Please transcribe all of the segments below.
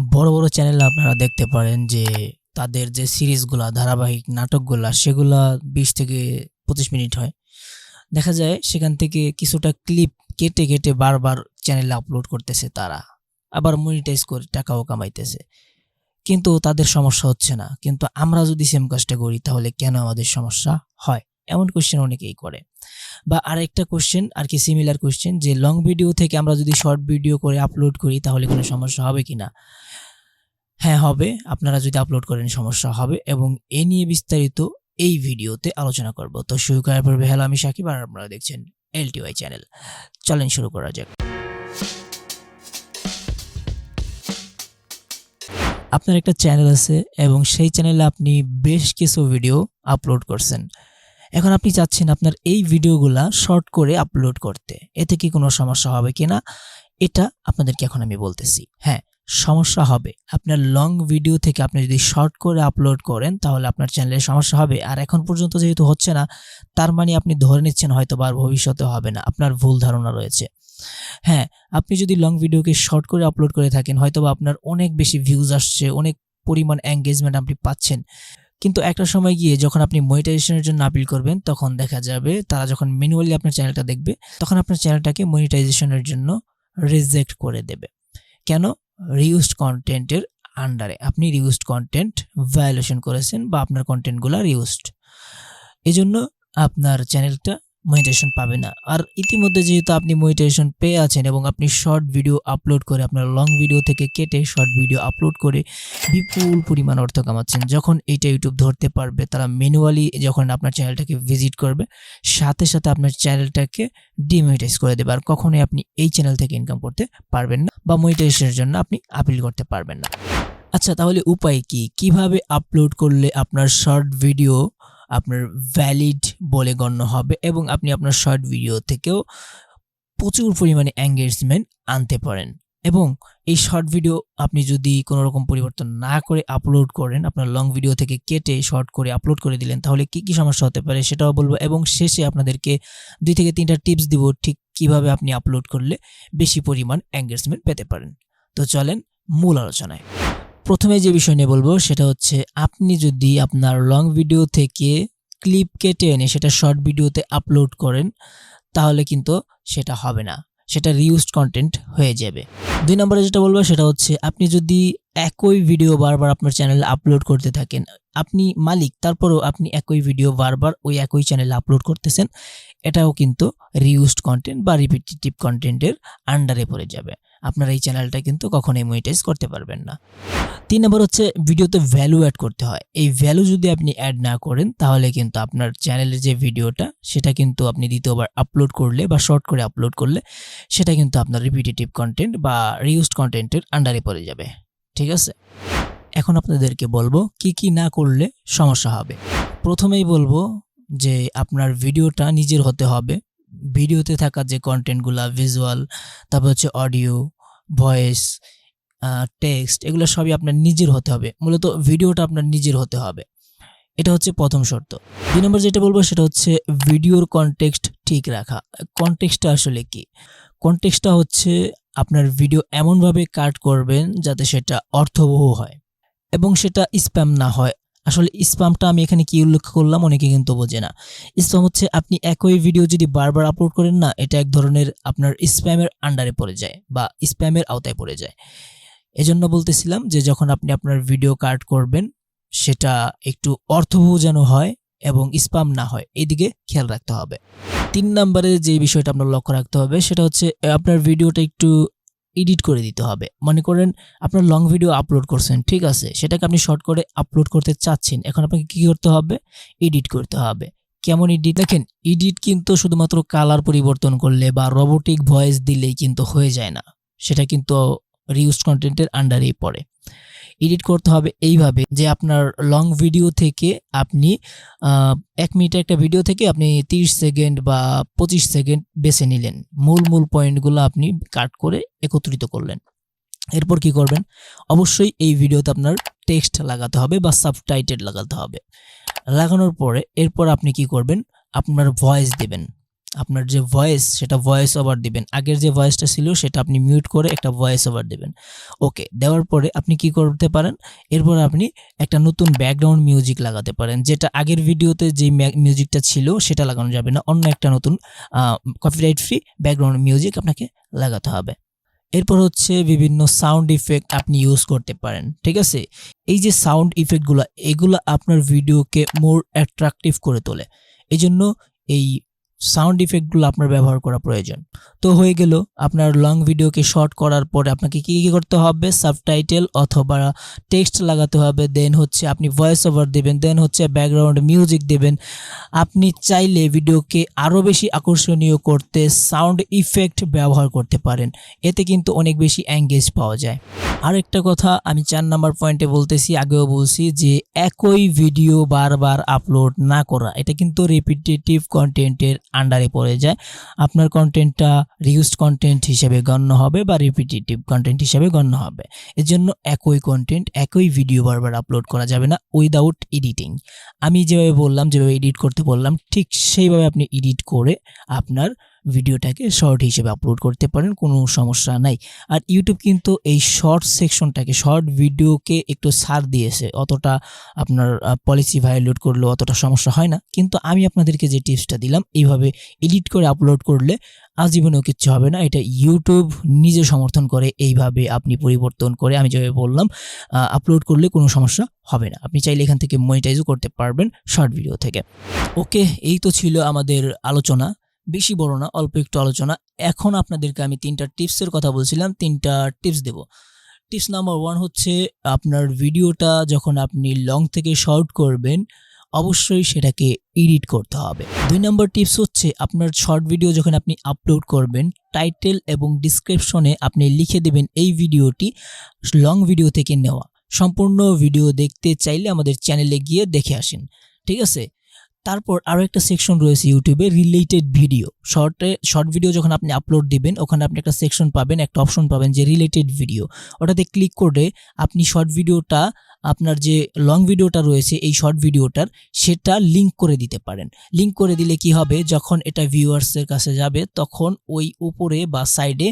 বড় বড় চ্যানেলে আপনারা দেখতে পারেন যে তাদের যে সিরিজগুলা, ধারাবাহিক নাটকগুলা, সেগুলা বিশ থেকে পঁচিশ মিনিট হয়। দেখা যায় সেখান থেকে কিছুটা ক্লিপ কেটে কেটে বারবার চ্যানেলে আপলোড করতেছে তারা। আবার মনিটাইজ করে টাকাও কামাইতেছে। কিন্তু তাদের সমস্যা হচ্ছে না। কিন্তু আমরা যদি সেম কাজটা করি, তাহলে কেন আমাদের সমস্যা হয়? এমন কোশ্চেন অনেকেই করে। বা আরেকটা কোশ্চেন আর কি সিমিলার কোশ্চেন যে লং ভিডিও থেকে আমরা যদি শর্ট ভিডিও করে আপলোড করি, তাহলে কোনো সমস্যা হবে কি না? হ্যাঁ হবে। আপনারা যদি আপলোড করেন, সমস্যা হবে। এবং এ নিয়ে বিস্তারিত এই ভিডিওতে আলোচনা করব। তো শুরু করার পূর্বে হ্যালো আমি সাকিব, আর আপনারা দেখছেন এলটিওয়াই চ্যানেল চলেন, শুরু করা যাক। আপনার একটা চ্যানেল আছে, এবং সেই চ্যানেলে আপনি বেশ কিছু ভিডিও আপলোড করছেন। এখন আপনি চাচ্ছেন আপনার এই ভিডিওগুলা শর্ট করে আপলোড করতে। এতে কি কোনো সমস্যা হবে কিনা এটা আপনাদেরকে এখন আমি বলতেছি। হ্যাঁ সমস্যা হবে। আপনার লং ভিডিও থেকে আপনি যদি শর্ট করে আপলোড করেন, তাহলে আপনার চ্যানেলে সমস্যা হবে। আর এখন পর্যন্ত যেহেতু হচ্ছে না, তার মানে আপনি ধরে নিচ্ছেন হয়তো বা ভবিষ্যতে হবে না। আপনার ভুল ধারণা রয়েছে। হ্যাঁ আপনি যদি লং ভিডিওকে শর্ট করে আপলোড করে থাকেন হয়তো বা আপনার অনেক বেশি ভিউজ আসছে, অনেক পরিমাণ এঙ্গেজমেন্ট আপনি পাচ্ছেন। কিন্তু একটা সময় গিয়ে যখন আপনি মনিটাইজেশনের জন্য আপিল করবেন, তখন দেখা যাবে তারা যখন ম্যানুয়ালি আপনার চ্যানেলটা দেখবে, তখন আপনার চ্যানেলটাকে মনিটাইজেশনের জন্য রিজেক্ট করে দেবে। কেন? রিউজড কন্টেন্টের আন্ডারে আপনি রিউজড কন্টেন্ট ভায়োলেশন করেছেন বা আপনার কন্টেন্টগুলো রিউজড এজন্য জন্য আপনার চ্যানেলটা মনিটাইজেশন পাবে না। আর ইতিমধ্যে যেহেতু আপনি মনিটাইজেশন পেয়ে আছেন এবং আপনি শর্ট ভিডিও আপলোড করে আপনার লং ভিডিও থেকে কেটে শর্ট ভিডিও আপলোড করে বিপুল পরিমাণ অর্থ কামাচ্ছেন। যখন এইটা ইউটিউব ধরতে পারবে, তারা ম্যানুয়ালি যখন আপনার চ্যানেলটাকে ভিজিট করবে, সাথে সাথে আপনার চ্যানেলটাকে ডিমনিটাইজ করে দেবে। আর কখনোই আপনি এই চ্যানেল থেকে ইনকাম করতে পারবেন না বা মনিটাইজেশনের জন্য আপনি আপিল করতে পারবেন না। আচ্ছা তাহলে উপায় কি? কীভাবে আপলোড করলে আপনার শর্ট ভিডিও আপনার ভ্যালিড বলে গণ্য হবে এবং আপনি আপনার শর্ট ভিডিও থেকেও প্রচুর পরিমাণে এঙ্গেজমেন্ট আনতে পারেন। এবং এই শর্ট ভিডিও আপনি যদি কোনো রকম পরিবর্তন না করে আপলোড করেন, আপনার লং ভিডিও থেকে কেটে শর্ট করে আপলোড করে দিলেন, তাহলে কি কি সমস্যা হতে পারে সেটাও বলব এবং শেষে আপনাদেরকে দুই থেকে তিনটা টিপস দিব ঠিক কীভাবে আপনি আপলোড করলে বেশি পরিমাণ এঙ্গেজমেন্ট পেতে পারেন। তো চলেন মূল আলোচনায়। প্রথমে যে বিষয় নিয়ে বলব, সেটা হচ্ছে আপনি যদি আপনার লং ভিডিও থেকে ক্লিপ কেটে এনে সেটা শর্ট ভিডিওতে আপলোড করেন, তাহলে কিন্তু সেটা হবে না। সেটা রিউজড কন্টেন্ট হয়ে যাবে। দুই নম্বরে যেটা বলব, সেটা হচ্ছে আপনি যদি একই ভিডিও বারবার আপনার চ্যানেলে আপলোড করতে থাকেন, আপনি মালিক, তারপরেও আপনি একই ভিডিও বারবার ওই একই চ্যানেলে আপলোড করতেছেন, এটাও কিন্তু রিউজড কন্টেন্ট বা রিপিটেটিভ কন্টেন্টের আন্ডারে পড়ে যাবে। আপনার এই চ্যানেলটা কিন্তু কখনোই মনিটাইজ করতে পারবেন না। তিন নম্বর হচ্ছে ভিডিওতে ভ্যালু অ্যাড করতে হয়। এই ভ্যালু যদি আপনি অ্যাড না করেন, তাহলে কিন্তু আপনার চ্যানেলের যে ভিডিওটা, সেটা কিন্তু আপনি দ্বিতীয়বার আপলোড করলে বা শর্ট করে আপলোড করলে, সেটা কিন্তু আপনার রিপিটেটিভ কন্টেন্ট বা রিউজড কন্টেন্টের আন্ডারে পড়ে যাবে। ঠিক আছে? এখন আপনাদেরকে বলব, কি কি না করলে সমস্যা হবে। প্রথমেই বলব যে আপনার ভিডিওটা নিজের হতে হবে। ভিডিওতে থাকা যে কন্টেন্টগুলা ভিজুয়াল তারপর হচ্ছে অডিও ভয়েস টেক্সট এগুলো সবই আপনার নিজের হতে হবে। মূলত ভিডিওটা আপনার নিজের হতে হবে। এটা হচ্ছে প্রথম শর্ত। দুই নম্বর যেটা বলব সেটা হচ্ছে ভিডিওর কনটেক্সট ঠিক রাখা। কনটেক্সটটা আসলে কি? কনটেক্সটটা হচ্ছে আপনার ভিডিও এমনভাবে কাট করবেন যাতে সেটা অর্থবহ হয় এবং সেটা স্প্যাম না হয়। আসলে স্প্যামটা আমি এখানে কি উল্লেখ করলাম অনেকে কিন্তু বোঝে না। স্প্যাম হচ্ছে আপনি একই ভিডিও যদি বারবার আপলোড করেন না, এটা এক ধরনের আপনার স্প্যামের আন্ডারে পড়ে যায় বা স্প্যামের আওতায় পড়ে যায়। এজন্য বলতেছিলাম যে যখন আপনি আপনার ভিডিও কার্ড করবেন, সেটা একটু অর্থবহ যেন হয় এবং স্প্যাম না হয়, এদিকে খেয়াল রাখতে হবে। তিন নম্বরে যে বিষয়টা আপনার লক্ষ্য রাখতে হবে, সেটা হচ্ছে আপনার ভিডিওটা একটু এডিট করে দিতে হবে। মনে করেন আপনার লং ভিডিও আপলোড করছেন, ঠিক আছে? সেটাকে আপনি শর্ট করে আপলোড করতে চাচ্ছেন, এখন আপনাকে কী করতে হবে? এডিট করতে হবে। কেমন এডিট দেখেন এডিট কিন্তু শুধুমাত্র কালার পরিবর্তন করলে বা রোবোটিক ভয়েস দিলেই কিন্তু হয়ে যায় না। সেটা কিন্তু রিউজ কন্টেন্টের আন্ডারেই পড়ে। এডিট করতে হবে এইভাবে যে আপনার লং ভিডিও থেকে আপনি এক মিনিটের একটা ভিডিও থেকে আপনি তিরিশ সেকেন্ড বা পঁচিশ সেকেন্ড বেছে নিলেন। মূল মূল পয়েন্টগুলো আপনি কাট করে একত্রিত করলেন। এরপর কি করবেন? অবশ্যই এই ভিডিওতে আপনার টেক্সট লাগাতে হবে বা সাবটাইটেল লাগাতে হবে। লাগানোর পরে এরপর আপনি কি করবেন? আপনার ভয়েস দিবেন। আপনার যে ভয়েস সেটা ভয়েস ওভার দিবেন। আগের যে ভয়েসটা ছিল, সেটা আপনি মিউট করে একটা ভয়েস ওভার দিবেন। ওকে দেওয়ার পরে আপনি কি করতে পারেন? এরপর আপনি একটা নতুন ব্যাকগ্রাউন্ড মিউজিক লাগাতে পারেন, যেটা আগের ভিডিওতে যে মিউজিকটা ছিল, সেটা লাগানো যাবে না। অন্য একটা নতুন কপিরাইট ফ্রি ব্যাকগ্রাউন্ড মিউজিক আপনাকে লাগাতে হবে। এরপর হচ্ছে বিভিন্ন সাউন্ড ইফেক্ট আপনি ইউজ করতে পারেন, ঠিক আছে? এই যে সাউন্ড ইফেক্টগুলো এগুলো আপনার ভিডিওকে মোর অ্যাট্রাকটিভ করে তোলে। এই জন্য এই সাউন্ড ইফেক্টগুলো আপনার ব্যবহার করা প্রয়োজন। তো হয়ে গেল, আপনার লং ভিডিওকে শর্ট করার পরে আপনাকে কী কী করতে হবে? সাবটাইটেল অথবা টেক্সট লাগাতে হবে দেন হচ্ছে আপনি ভয়েস ওভার দেবেন দেন হচ্ছে ব্যাকগ্রাউন্ড মিউজিক দেবেন। আপনি চাইলে ভিডিওকে আরও বেশি আকর্ষণীয় করতে সাউন্ড ইফেক্ট ব্যবহার করতে পারেন। এতে কিন্তু অনেক বেশি অ্যাঙ্গেজ পাওয়া যায়। আরেকটা কথা, আমি চার নাম্বার পয়েন্টে বলতেছি, আগেও বলছি যে একই ভিডিও বারবার আপলোড না করা, এটা কিন্তু রিপিটেটিভ কন্টেন্টের আন্ডারে পড়ে যায়। আপনার কন্টেন্টটা রিউজড কন্টেন্ট হিসেবে গণ্য হবে বা রিপিটেটিভ কন্টেন্ট হিসেবে গণ্য হবে। এর জন্য একই কন্টেন্ট একই ভিডিও বারবার আপলোড করা যাবে না উইদাউট এডিটিং আমি যেভাবে বললাম, যেভাবে এডিট করতে বললাম, ঠিক সেইভাবে আপনি এডিট করে আপনার ভিডিওটাকে শর্ট হিসেবে আপলোড করতে পারেন, কোনো সমস্যা নাই। আর ইউটিউব কিন্তু এই শর্ট সেকশনটাকে শর্ট ভিডিওকে একটু ছাড় দিয়েছে। অতটা আপনার পলিসি ভায়োলেট করলেও অতটা সমস্যা হয় না। কিন্তু আমি আপনাদেরকে যে টিপসটা দিলাম, এইভাবে এডিট করে আপলোড করলে আজীবনেও কিচ্ছু হবে না। এটা ইউটিউব নিজে সমর্থন করে, এইভাবে আপনি পরিবর্তন করে আমি যেভাবে বললাম আপলোড করলে কোনো সমস্যা হবে না। আপনি চাইলে এখান থেকে মনিটাইজও করতে পারবেন শর্ট ভিডিও থেকে। ওকে এই তো ছিল আমাদের আলোচনা। বেশি বড় না, অল্প একটু আলোচনা। এখন আপনাদেরকে আমি তিনটা টিপসের কথা বলছিলাম, তিনটা টিপস দেব। টিপস নাম্বার ওয়ান হচ্ছে, আপনার ভিডিওটা যখন আপনি লং থেকে শর্ট করবেন, অবশ্যই সেটাকে এডিট করতে হবে। দুই নম্বর টিপস হচ্ছে, আপনার শর্ট ভিডিও যখন আপনি আপলোড করবেন টাইটেল এবং ডিসক্রিপশনে আপনি লিখে দেবেন এই ভিডিওটি লং ভিডিও থেকে নেওয়া। সম্পূর্ণ ভিডিও দেখতে চাইলে আমাদের চ্যানেলে গিয়ে দেখে আসেন। ঠিক আছে? তারপর আরও একটা সেকশন রয়েছে ইউটিউবে রিলেটেড ভিডিও শর্টে শর্ট ভিডিও যখন আপনি আপলোড দিবেন, ওখানে আপনি একটা সেকশন পাবেন, একটা অপশন পাবেন যে রিলেটেড ভিডিও ওটাতে ক্লিক করে আপনি শর্ট ভিডিওটা আপনার যে লং ভিডিওটা রয়েছে এই শর্ট ভিডিওটার সেটা লিঙ্ক করে দিতে পারেন। লিঙ্ক করে দিলে কি হবে? যখন এটা ভিউয়ার্সের কাছে যাবে, তখন ওই উপরে বা সাইডে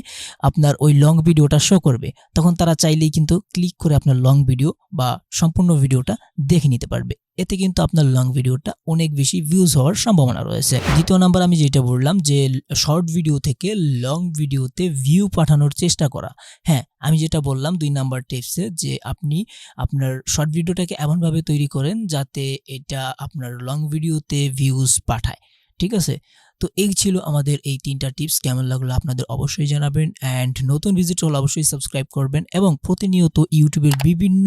আপনার ওই লং ভিডিওটা শো করবে। তখন তারা চাইলেই কিন্তু ক্লিক করে আপনার লং ভিডিও বা সম্পূর্ণ ভিডিওটা দেখে নিতে পারবে। এতে কিন্তু আপনার লং ভিডিওটা অনেক বেশি ভিউজ হওয়ার সম্ভাবনা রয়েছে। দ্বিতীয় নাম্বার আমি যেটা বললাম যে শর্ট ভিডিও থেকে লং ভিডিওতে ভিউ পাঠানোর চেষ্টা করা। হ্যাঁ আমি যেটা বললাম দুই নাম্বার টিপসে যে, আপনি আপনার শর্ট ভিডিওটাকে এমনভাবে তৈরি করেন যাতে এটা আপনার লং ভিডিওতে ভিউজ পাঠায়। ঠিক আছে? তো এই ছিল আমাদের এই তিনটা টিপস কেমন লাগল আপনাদের অবশ্যই জানাবেন। অ্যান্ড নতুন ভিজিট হলে অবশ্যই সাবস্ক্রাইব করবেন এবং প্রতিনিয়ত ইউটিউবের বিভিন্ন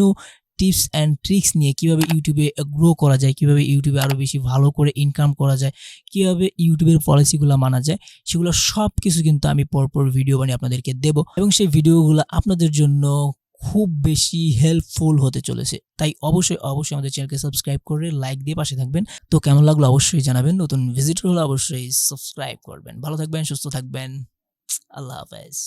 টিপস অ্যান্ড ট্রিক্স নিয়ে কীভাবে ইউটিউবে গ্রো করা যায়, কীভাবে ইউটিউবে আরও বেশি ভালো করে ইনকাম করা যায়, কীভাবে ইউটিউবের পলিসিগুলো মানা যায়, সেগুলো সব কিছু কিন্তু আমি পরপর ভিডিও বানিয়ে আপনাদেরকে দেব এবং সেই ভিডিওগুলো আপনাদের জন্য খুব বেশি হেল্পফুল হতে চলেছে। তাই অবশ্যই অবশ্যই আমাদের চ্যানেলকে সাবস্ক্রাইব করে লাইক দিয়ে পাশে থাকবেন। তো কেমন লাগল অবশ্যই জানাবেন, নতুন ভিজিটর হলে অবশ্যই সাবস্ক্রাইব করবেন। ভালো থাকবেন, সুস্থ থাকবেন। আল্লাহ হাফেজ।